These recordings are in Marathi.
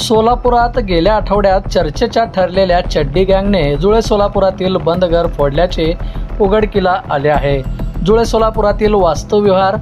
सोलापुरात गेल्या आठवड्यात चर्चेच्या ठरलेल्या चड्डी गँगने जुळे सोलापुरातील बंद घर फोडल्याचे उघडकीला आले आहे. जुळे सोलापुरातील वास्तुविहार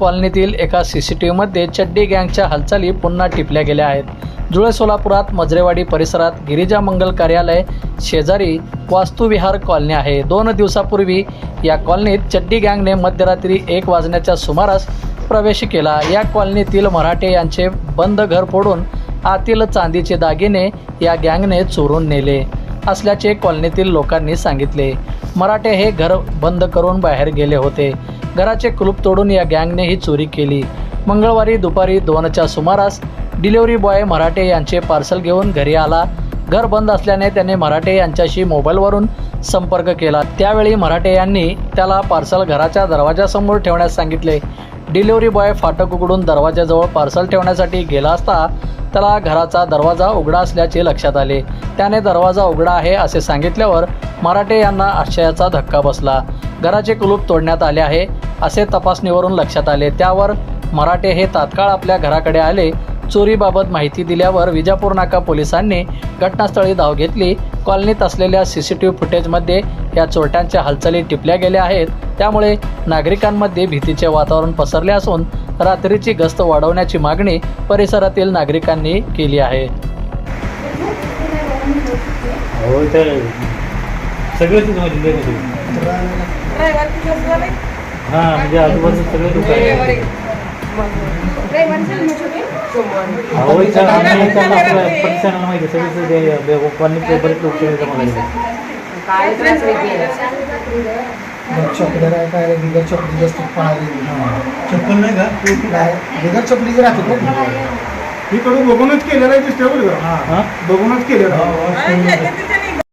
कॉलनीतील एका सी सी टी व्हीमध्ये चड्डी गँगच्या हालचाली पुन्हा टिपल्या गेल्या आहेत. जुळे सोलापुरात मजरेवाडी परिसरात गिरिजा मंगल कार्यालय शेजारी वास्तुविहार कॉलनी आहे. दोन दिवसापूर्वी या कॉलनीत चड्डी गँगने मध्यरात्री एक वाजण्याच्या सुमारास प्रवेश केला. या कॉलनीतील मराठे यांचे बंद घर फोडून आतील चांदीचे दागिने या गँगने चोरून नेले असल्याचे कॉलनीतील लोकांनी सांगितले. मराठे हे घर बंद करून बाहेर गेले होते. घराचे कुलूप तोडून या गँगने ही चोरी केली. मंगळवारी दुपारी दोनच्या सुमारास डिलिव्हरी बॉय मराठे यांचे पार्सल घेऊन घरी आला. घर बंद असल्याने त्याने मराठे यांच्याशी मोबाईलवरून संपर्क केला. त्यावेळी मराठे यांनी त्याला पार्सल घराच्या दरवाजासमोर ठेवण्यास सांगितले. डिलिव्हरी बॉय फाटक उघडून दरवाजाजवळ पार्सल ठेवण्यासाठी गेला असता त्याला घराचा दरवाजा उघडा असल्याचे लक्षात आले. त्याने दरवाजा उघडा आहे असे सांगितल्यावर मराठे यांना आश्चर्याचा धक्का बसला. घराचे कुलूप तोडण्यात आले आहे असे तपासणीवरून लक्षात आले. त्यावर मराठे हे तात्काळ आपल्या घराकडे आले. चोरीबाबत माहिती दिल्यावर विजापूर नाका पोलिसांनी घटनास्थळी धाव घेतली. कॉलनीत असलेल्या सी सी टी व्ही फुटेजमध्ये या चोरट्यांच्या हालचाली टिपल्या गेल्या आहेत. त्यामुळे नागरिकांमध्ये भीतीचे वातावरण पसरले असून रात्रीची गस्त वाढवण्याची मागणी परिसरातील नागरिकांनी केली आहे हां म्हणजे आजूबाजू सगळे दुकान माहिती आहे, बरेच लोक आहेत. काय काय बिगर चॉकलेट जास्त पाहायला चप्पल नाही का? काय बिगर चॉकलेट राहते ना ही कडून बघूनच केलेलं आहे दिसतंय बरं का? हां. बघूनच केलेलं